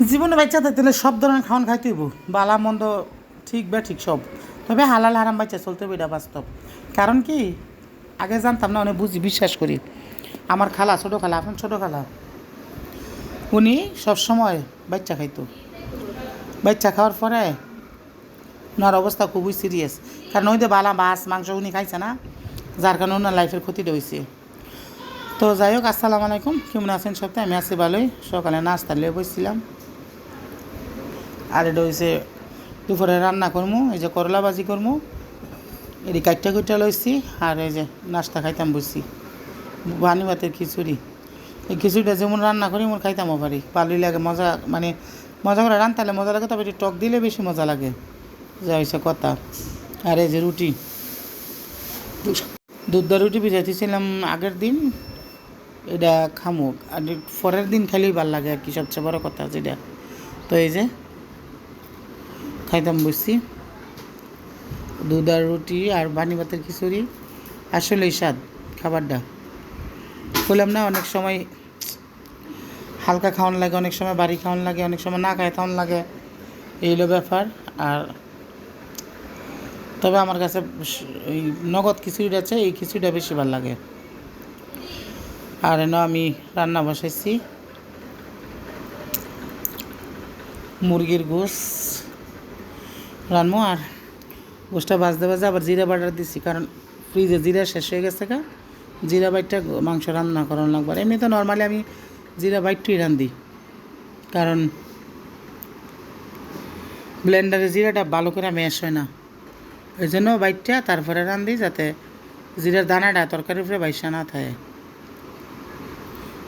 জীবনে বাচ্চা থাকতে সব ধরনের খাওয়ান খাইতে হইব। বালা, মন্দ, ঠিক, বা, ঠিক, সব। তবে হালাল, হারাম বাচ্চা চলতে হবে এটা বাস্তব। কারণ কি? আগে জানতাম না, অনেক বুঝি, বিশ্বাস করি। আমার খালা, ছোটো খালা আপনার ছোটো খালা। উনি সবসময় বাচ্চা খাইতো। বাচ্চা খাওয়ার পরে ওনার অবস্থা খুবই সিরিয়াস কারণ ওই বালা, মাছ, মাংস উনি খাইছে না, যার কারণে ওনার লাইফের ক্ষতিটা হয়েছে তো যাই হোক আসসালামু আলাইকুম। কেমন আছেন সপ্তাহে আমি আছি ভালোই। সকালে নাস্তা লিয়ে বসছিলাম। আর এটা হয়েছে দুপুরে রান্না করব এই যে করলা ভাজি করব এটি কাটটা কুটটা লইছি, আর এই যে নাস্তা খাইতাম বসছি। পানি ভাতের খিচুড়ি। এই খিচুড়িটা যেমন রান্না করি, এমন খাইতামও পারি ভালোই লাগে মজা মানে মজা করে রান্তালে মজা লাগে, তবে একটু টক দিলে বেশি মজা লাগে। যা হয়েছে কথা। আর এই যে রুটি। দুধ রুটি ভিজাইতেছিলাম আগের দিন। এটা খামুক আর পরের দিন খাইলেই ভালো লাগে আর কি, সবচেয়ে বড় কথা যেটা তো এই যে, খাইতাম বসছি দুধ আর রুটি আর বানি ভাতের খিচুড়ি। আসলেই স্বাদ খাবারটা। বললাম না, অনেক সময় হালকা খাওয়ান লাগে, অনেক সময় বাড়ি খাওয়ান লাগে, অনেক সময় না খায় খাওয়ান লাগে। এই হলো ব্যাপার। আর তবে আমার কাছে এই নগদ খিচুড়িটা আছে, এই খিচুড়িটা বেশি ভালো লাগে। আর এনে আমি রান্না বসাইছি। মুরগির গোস রানবো আর গোসটা বাজতে বাজতে আবার জিরা বাটার দিছি, কারণ ফ্রিজে জিরা শেষ হয়ে গেছে কা জিরা বাইটটা মাংস রান্না করানো লাগবে। এমনি তো নর্মালি আমি জিরা বাইটটাই রান্ধি, কারণ ব্লেন্ডারে জিরাটা ভালো করে ম্যাশ হয় না। ওই জন্য বাইটটা তারপরে রান্ধি যাতে জিরার দানাটা তরকারির উপরে বাইসা না থাকে।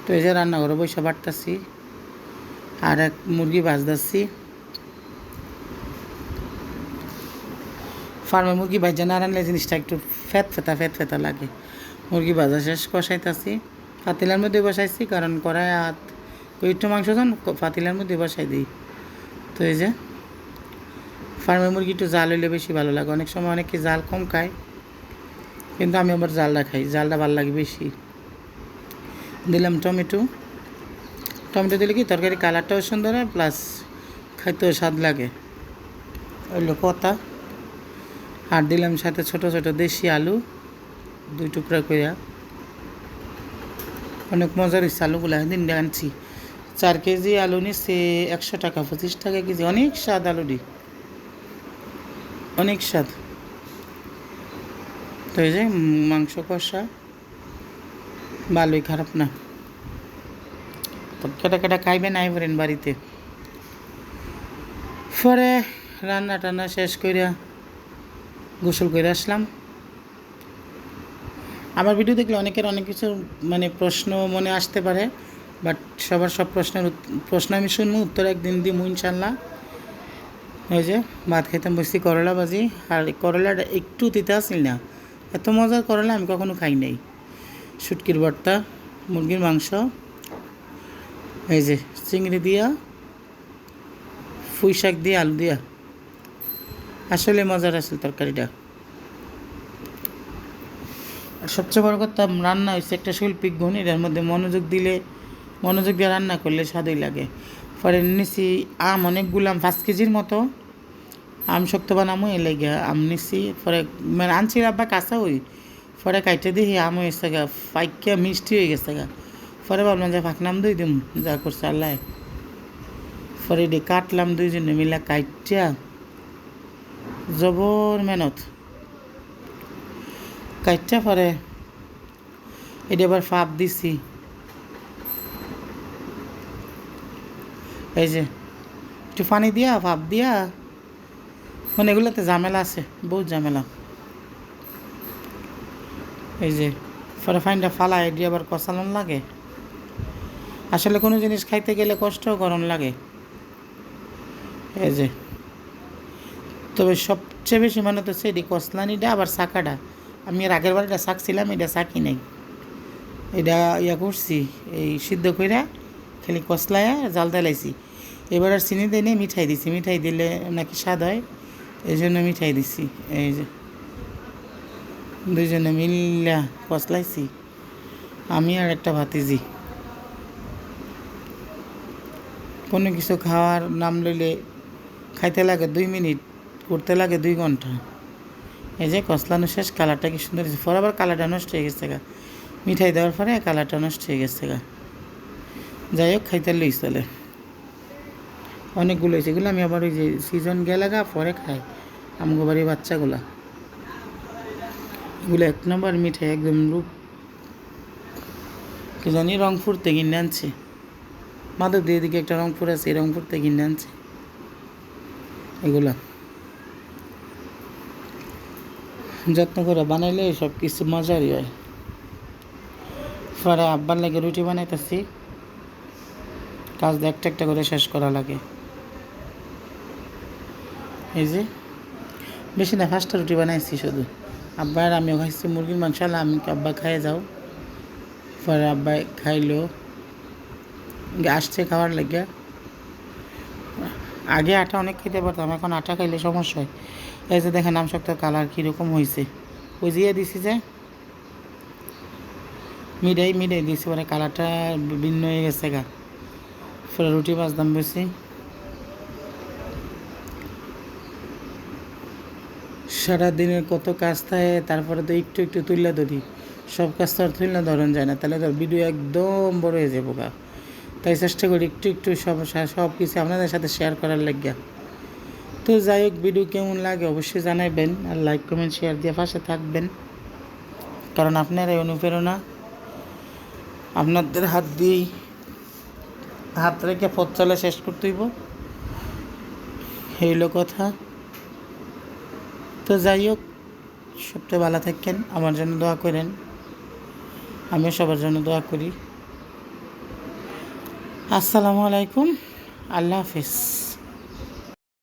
তো এই যে রান্নাঘরে বৈশা বাটতাছি আর এক মুরগি ভাজতাছি ফার্মে মুরগি ভাজা না রানলে জিনিসটা একটু ফেত ফেতা ফেত ফেতা লাগে। মুরগি ভাজা শেষ কষাইতাছি, পাতিলার মধ্যে বসাইছি, কারণ কড়াই হাত একটু মাংস যখন পাতিলার মধ্যে বসাই দিই। তো এই যে, ফার্মে মুরগি একটু জাল হইলে বেশি ভালো লাগে। অনেক সময় অনেকে জাল কম খায়, কিন্তু আমি আবার জালটা খাই, জালটা ভালো লাগে বেশি। দিলাম টমেটো। টমেটো দিলে কি তরকারি কালারটাও সুন্দর হয় প্লাস খাইতেও স্বাদ লাগে। ওইলো কথা। আর দিলাম সাথে ছোট ছোট দেশি আলু, দুই টুকরা কইরা। অনেক মজার হয়েছে আলুগুলা দিন আনছি। চার কেজি আলু নিচ্ছে একশো টাকা, পঁচিশ টাকা কেজি, অনেক স্বাদ আলুটি। অনেক স্বাদ। তো এই যে মাংস কষা। ভালোই খারাপ না। কেটা কেটা খাইবে নাই পারেন বাড়িতে। পরে রান্না টান্না শেষ করিয়া গোসল করে আসলাম। আমার ভিডিও দেখলে অনেকের অনেক কিছু মানে প্রশ্ন মনে আসতে পারে, বাট সবার সব প্রশ্নের প্রশ্ন আমি শুনব, উত্তর একদিন দিব ইনশাল্লাহ। ওই যে ভাত খাইতাম, বসছি করলা ভাজি, আর করলাটা একটু তিতে আসিল না। এত মজার করলা আমি কখনো খাই নাই। শুটকির ভর্তা, মুরগির মাংস, এই যে চিংড়ি দিয়া, পুঁই শাক দিয়ে, আলু দিয়া। আসলে মজার আসল তরকারিটা। আর সবচেয়ে বড় কথা, রান্না হয়েছে একটা শৈল্পিক গুণ এটার মধ্যে মনোযোগ দিলে, মনোযোগ দিয়ে রান্না করলে স্বাদই লাগে। পরে নিছি আম অনেকগুলাম পাঁচ কেজির মতো। আম শক্ত বানামো এ লেগে আম নিছি। পরে মানে আনছি, আব্বা কাঁচা ওই পরে কাইটে দেখি আম হয়েছে গা পাইকা মিষ্টি হয়ে গেছে গা পরে ভাবলাম যে ফাঁকনাম দুই দিম, যা করছে আল্লাহ। পরে এটি কাটলাম দুইজনে মিলা কাইটা জবর মেহনত। কাইটা পরে এটি আবার ফাপ দিছি। এই যে, একটু পানি দিয়া ভাপ দিয়া। মানে এগুলোতে ঝামেলা আছে, বহুত ঝামেলা। এই যে পরে ফাইনটা ফালা এটি আবার কষালন লাগে। আসলে কোনো জিনিস খাইতে গেলে কষ্ট গরম লাগে। এই যে, তবে সবচেয়ে বেশি মানে তো সেটি কসলানিটা, আবার শাকাটা আমি এর আগের বারটা শাকছিলাম এটা শাকি নাই। এটা ইয়া করছি, এই সিদ্ধ কইরা খালি কসলায়া জাল দেলাইছি এবার আর চিনি দিই মিঠাই দিছি, মিঠাই দিলে নাকি স্বাদ হয়, এই জন্য মিঠাই দিছি, এই যে। দুইজনে মিল্লা কসলাইছি আমি আর একটা ভাতিজি। কোনো কিছু খাওয়ার নাম লইলে খাইতে লাগে দুই মিনিট করতে লাগে দুই ঘণ্টা। এই যে কসলানো শেষ, কালারটা কি সুন্দর হয়েছে। পর আবার কালারটা নষ্ট হয়ে গেছে গা। মিঠাই দেওয়ার পরে কালারটা নষ্ট হয়ে গেছে গা। যাই হোক, খাইতে লই চলে। অনেকগুলো হয়েছে, এগুলো আমি আবার ওই যে সিজন গেলে গা, পরে খাই। আমগো বাড়ির বাচ্চাগুলা। এগুলো এক নম্বর মিঠাই একদম রূপ। কি জানি রংপুর থেকে কিনে আনছে। মাধব দিয়ে দিকে একটা রংপুর আছে, এই রংপুর থেকে কিনে আনছে। এগুলা। যত্ন করে বানাইলে সব কিছু মজারই হয়। পরে আব্বার লাগে রুটি বানাইতেছি। কাজ একটা একটা করে শেষ করা লাগে। এই যে, বেশি না, পাঁচটা রুটি বানাইছি শুধু। আব্বার আমি খাইছি মুরগির মাংস আলা আমি আব্বা খাইয়ে যাও? পরে আব্বা খাইলো। আসছে খাওয়ার লাগে। আগে আটা অনেক খেতে পারতাম, এখন আটা খাইলে সমস্যা হয়। এই যে দেখেন নাম শক্ত কালার কীরকম হয়েছে ওই যে দিছি যে, মিডাই মিডাই দিছি মানে কালারটা ভিন্ন হয়ে গেছে গা। পরে রুটি বাজদাম বেশি সারাদিনের কত কাজ থাকে, তারপরে তো একটু একটু তুললে ধরি। সব কাজ তো আর তুললে ধরন যায় না, তাহলে তো ভিডিও একদম বড় হয়ে যাব গা। তাই চেষ্টা করি একটু একটু সব সব কিছু আপনাদের সাথে শেয়ার করার লাগিয়া। তো যাই হোক ভিডিও কেমন লাগে অবশ্যই জানাবেন আর লাইক কমেন্ট শেয়ার দিয়ে পাশে থাকবেন। কারণ আপনার এই অনুপ্রেরণা আপনাদের হাত দিয়েই হাত রেখে পথ চলে শেষ করতে হইব। হইল কথা। তো যাই হোক সবটা ভালো থাকেন, আমার জন্য দোয়া করেন। আমিও সবার জন্য দোয়া করি। আসসালামু আলাইকুম, আল্লাহ হাফিজ।